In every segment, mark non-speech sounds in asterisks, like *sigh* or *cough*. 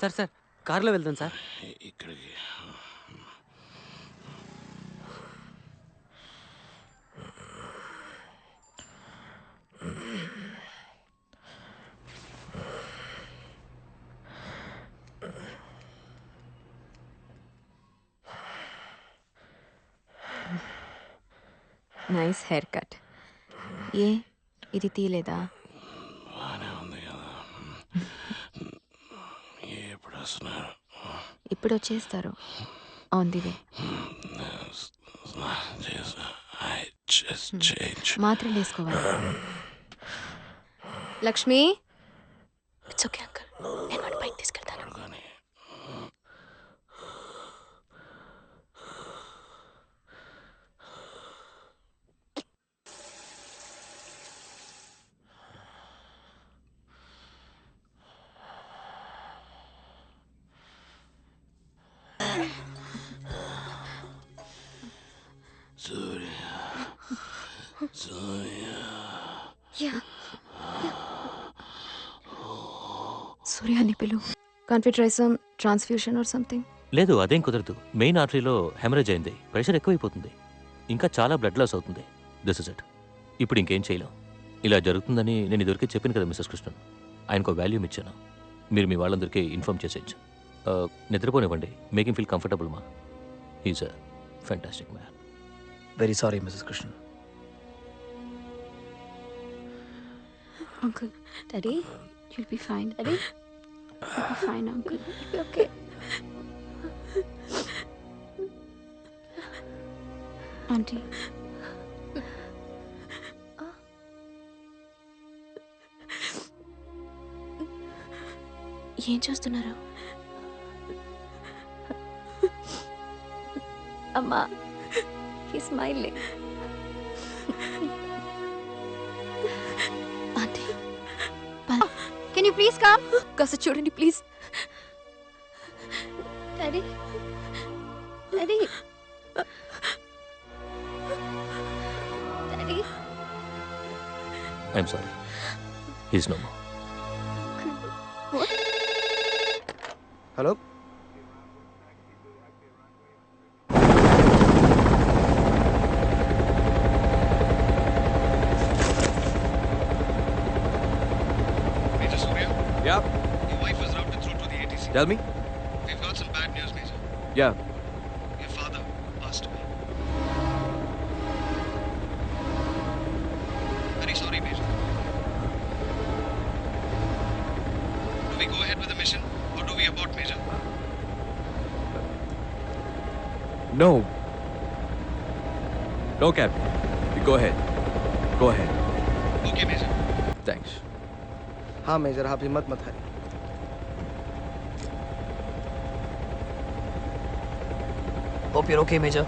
Sir sir కారులో వెళ్దాం sir. ఇక్కడికి. నైస్ హెయిర్ కట్ ఏ ఇది తీయలేదా బాగానే ఉంది కదా ఎప్పుడు వస్తున్నారు ఇప్పుడు వచ్చేస్తారు. ఆన్ ది వే మాత్రలు వేసుకోవాలి. లక్ష్మి? ఇట్స్ ఓకే అంకుల్ నేను వాడి బైక్ తీసుకెళ్తాను. సూర్య సూర్య సూర్యాన్ని పిలు. కాన్ఫి try some transfusion or something లేదు అదేం కుదరదు. మెయిన్ ఆర్టరీలో హెమరేజ్ అయింది. ప్రెషర్ ఎక్కువైపోతుంది. ఇంకా చాలా బ్లడ్ లాస్ అవుతుంది. దిస్ ఇస్ ఇట్ ఇప్పుడు ఇంకేం చేయలేం. ఇలా జరుగుతుందని నేను ఇదివరకే చెప్పాను కదా మిస్సెస్ కృష్ణన్. ఆయనకు వాల్యూమ్ ఇచ్చాను. మీరు మీ వాళ్ళందరికీ ఇన్ఫామ్ చేసేయచ్చు. నిద్రపోనివ్వండి. మేకింగ్ ఫీల్ కంఫర్టబుల్ మా is a fantastic man very sorry Mrs Krishna uncle daddy you'll be fine daddy fine uncle okay aunty ఏం చూస్తున్నారు? అమ్మా. He smiling aunty can you please come కాస్త చూడండి please daddy daddy daddy I'm sorry he's no more hello Yeah, your wife was routed through to the ATC. tell me. We've got some bad news, Major. Yeah. Your father passed away. Very sorry, Major. Do we go ahead with the mission or do we abort, Major? No. No, Captain. You go ahead. Go ahead. Okay, Major. Thanks. हाँ major आप हिम्मत मत हारिए Hope you're okay, Major.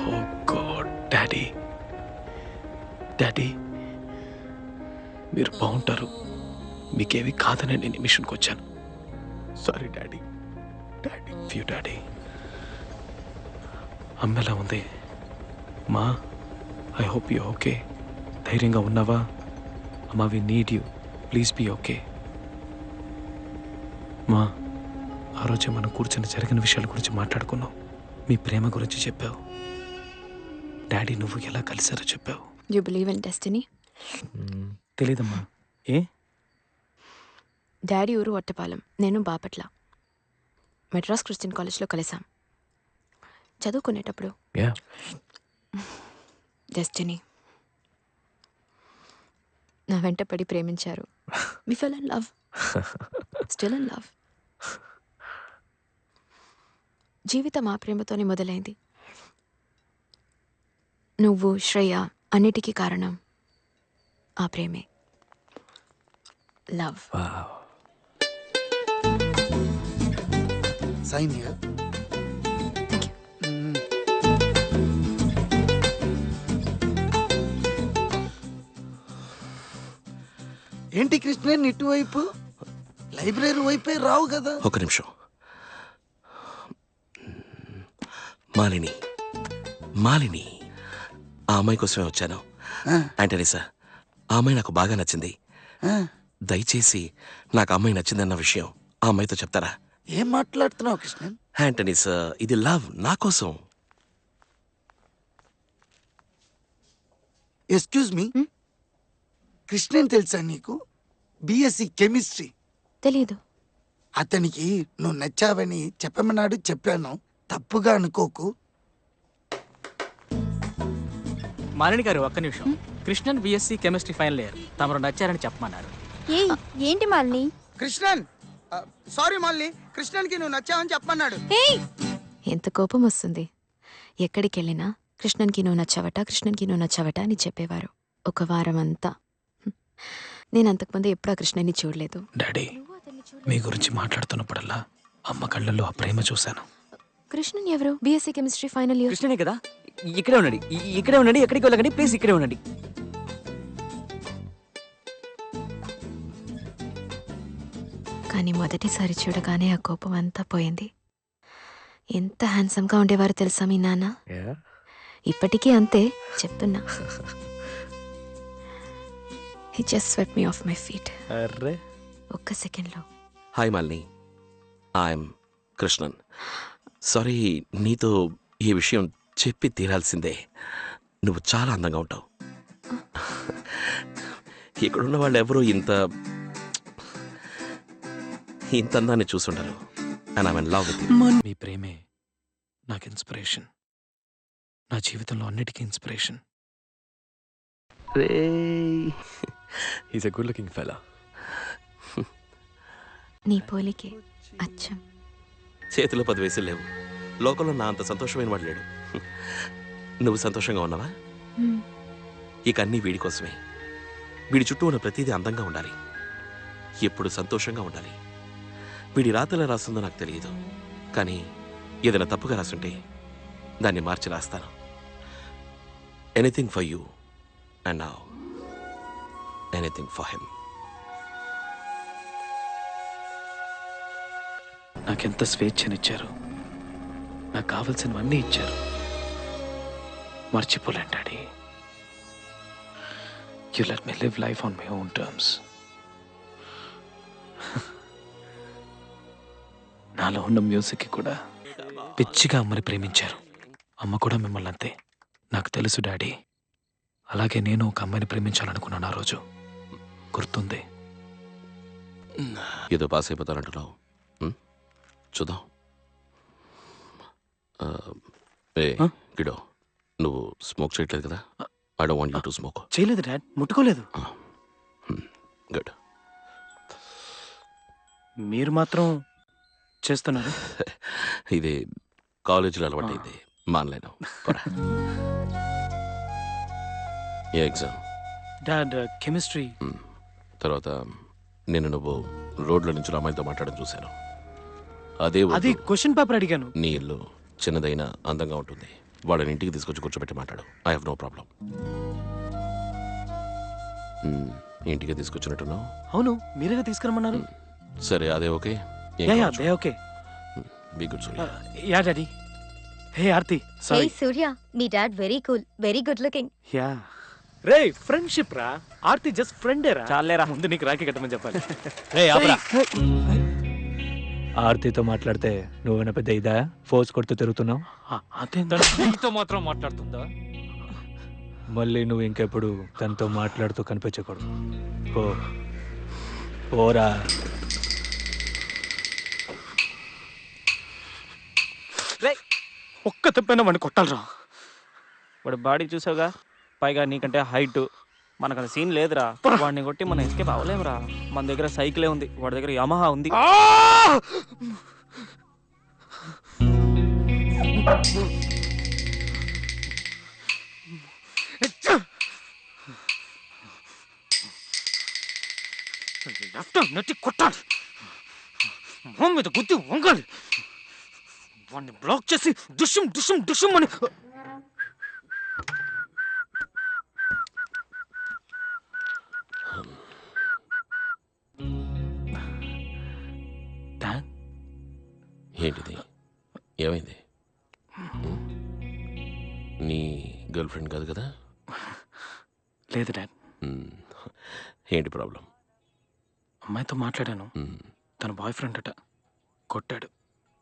Oh god daddy daddy మీరు బాగుంటారు మీకేవి కాదని నేను ఈ మిషన్కి వచ్చాను సారీ డాడీ డాడీ ఫ్యూ డాడీ అమ్మ ఎలా ఉంది మా ఐ హోప్ యూ ఓకే ధైర్యంగా ఉన్నావా? అమ్మా we need you please be okay మా ఆ రోజే మనం కూర్చొని జరిగిన విషయాల గురించి మాట్లాడుకున్నాం. మీ ప్రేమ గురించి చెప్పావు. డాడీ నువ్వు ఎలా కలిసారో చెప్పావు. యూ బిలీవ్ ఇన్ డెస్టినీ తెలీదమ్మా. ఏ? డాడీ ఊరు ఒట్టపాలెం నేను బాపట్ల. మెడ్రాస్ క్రిస్టియన్ కాలేజ్లో కలిసాం చదువుకునేటప్పుడు. యా. డెస్టినీ. నా వెంట పడి ప్రేమించారు. మీ fell in love still in love జీవితం ఆ ప్రేమతోనే మొదలైంది. నువ్వు శ్రేయ అన్నిటికీ కారణం ఆ ప్రేమే. Love Sign here. ఏంటి కృష్ణ ఇటువైపు లైబ్రరీ వైపే రావు కదా. ఒక నిమిషం. మాలిని మాలిని ఆ అమ్మాయి కోసమే వచ్చాను. ఆ, ఆంటనీ సార్ ఆ అమ్మాయి నాకు బాగా నచ్చింది. దయచేసి నాకు అమ్మాయి నచ్చిందన్న విషయం ఆ అమ్మాయితో చెప్తారా? ఏం మాట్లాడుతున్నావు కృష్ణన్ యాంటనీ సార్ ఇది లవ్ నా కోసం. Excuse me? కృష్ణన్ తెలుసా నీకు? BSc chemistry. తెలీదు. అతనికి నువ్వు నచ్చావని చెప్పమన్నాడు చెప్పాను. తప్పుగా అనుకోకు. మాలిని గారు ఒక్క నిమిషం. Krishnan BSc chemistry final year. తమరు నచ్చారని చెప్పమన్నారు. ఏయ్ ఏంటి మాలిని? కృష్ణన్! సారీ మళ్ళీ కృష్ణన్కి నువ్వు నచ్చావని చెప్పమన్నాడు. ఏయ్! ఎంత కోపం వస్తుంది. ఎక్కడికి వెళ్ళినా కృష్ణన్కి నువ్వు నచ్చావట కృష్ణన్కి నువ్వు నచ్చావట అని చెప్పేవారు. ఒక వారం అంతా. నేను అంతకుముందు ఎప్పుడు ఆ కృష్ణని చూడలేదు. డాడీ మీ గురించి మాట్లాడుతున్నప్పుడల్లా అమ్మ కళ్ళల్లో ఆ ప్రేమ చూశాను. కృష్ణన్ ఎవరు? బీఎస్సీ కెమిస్ట్రీ ఫైనల్ ఇయర్ కృష్ణనే కదా? ఇక్కడే ఉండండి. ఇ- ఇక్కడే ఉండండి ఎక్కడికి వెళ్ళకండి ప్లీజ్ ఇక్కడే ఉండండి. కానీ మొదటిసారి చూడగానే ఆ కోపం అంతా పోయింది. ఎంత హ్యాండ్సమ్గా ఉండేవారు తెలుసా మీ నాన్న? ఇప్పటికీ అంతే చెప్తున్నా. He just swept me off my feet array. ఒక్క సెకండ్లో. Hi Malini. I'm Krishnan. Sorry నీతో ఈ విషయం చెప్పి తీరాల్సిందే. నువ్వు చాలా అందంగా ఉంటావు. ఇక్కడున్న వాళ్ళు ఎవరూ ఇంత ఇంత అందాన్ని చూసుండరు. And I love with me ప్రేమే నాకు ఇన్స్పిరేషన్. నా జీవితంలో అన్నిటికీ inspiration. *laughs* He's a good looking fella. నీ పోలికే అచ్చం. చేతిలో పది వయసులు లేవు. లోకంలో నా అంత సంతోషమైన వాడు లేడు. *laughs* నువ్వు సంతోషంగా ఉన్నావా. ఇక అన్నీ వీడి కోసమే. వీడి చుట్టూ ఉన్న ప్రతిదీ అందంగా ఉండాలి. ఎప్పుడు సంతోషంగా ఉండాలి. వీడి రాతలా రాస్తుందో నాకు తెలియదు. కానీ ఏదైనా తప్పుగా రాసుంటే దాన్ని మార్చి రాస్తాను. Anything for you And now, anything for him. నాకెంత స్వేచ్ఛనిచ్చారు? నాకు కావలసినవన్నీ ఇచ్చారు. మర్చిపోలేను daddy. You let me live life on my own terms నాలో ఉన్న మ్యూజిక్కి కూడా పిచ్చిగా అమ్మని ప్రేమించారు. అమ్మ కూడా మిమ్మల్ని అంతే నాకు తెలుసు డాడీ. అలాగే నేను ఒక అమ్మాయిని ప్రేమించాలనుకున్నాను ఆ రోజు. గుర్తుంది. ఏదో పాస్ అయిపోతానంటున్నావు? చూద్దాం. ఆ, ఏ ఆ? గిడో నువ్వు స్మోక్ చేయట్లేదు కదా? I don't want you to smoke చేయలేదు డాడ్ ముట్టుకోలేదు. గుడ్ మీరు మాత్రం చేస్తున్నారు. *laughs* ఇది కాలేజీలో అలవాటైంది. మానలేను. పోరా. *laughs* ఏ ఎగ్జామ్. డాడ్ కెమిస్ట్రీ తర్వాత నేను నువ్వు రోడ్ల నుంచి అమ్మాయితో మాట్లాడడం చూశాను. అదే అది క్వశ్చన్ పేపర్ అడిగాను. నీ ఇల్లు చిన్నదైన అందంగా ఉంటుంది. వాళ్ళని ఇంటికి తీసుకొచ్చి కూర్చోబెట్టి మాట్లాడు. ఐ హావ్ నో ప్రాబ్లం ఇంటికి తీసుకొచ్చినట్టున్నావు? అవును మీరేగా తీసుకురమ్మన్నారు? సరే అదే okay? Yeah yeah they okay. Be good Surya yeah daddy hey Aarti sorry Surya me dad very cool very good looking. Yeah ray friendship రా. ఆర్తి జస్ట్ ఫ్రెండే రా. చాలేరా ముందు నీకు రాఖీ కట్టమని చెప్పాలి. *laughs* రే ఆపరా. ఆర్తితో మాట్లాడితే నువ్వేనా పెద్ద ఇదా? ఫోర్స్ కొడుతూ తిరుగుతున్నావు? నీతో మాత్రం మాట్లాడుతుందా? మళ్ళీ నువ్వు ఇంకెప్పుడు తనతో మాట్లాడుతూ కనిపించకూడదు. పో. పోరా. ఒక్క తప్పైనా వాడిని కొట్టాలరా. వాడు బాడీ చూసావుగా? పైగా నీకంటే హైట్ మనకు అది సీన్ లేదురా. వాడిని కొట్టి మనం ఎస్కేప్ అవ్వలేమురా. మన దగ్గర సైకిలే ఉంది. వాడి దగ్గర యమహా ఉంది. నెట్టి కొట్టాలి. మొహం మీద గుద్ది వంగాలి. వాడిని బ్లాక్ చేసి దుష్యం దుష్యం దుష్యం అని ఏంటిది? ఏమైంది? నీ గర్ల్ ఫ్రెండ్ కాదు కదా? లేదు డాడ్. మ్మ్. ఏంటి ప్రాబ్లం? అమ్మాయితో మాట్లాడాను. తన బాయ్ ఫ్రెండ్ అట. కొట్టాడు.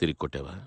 తిరిగి కొట్టావా?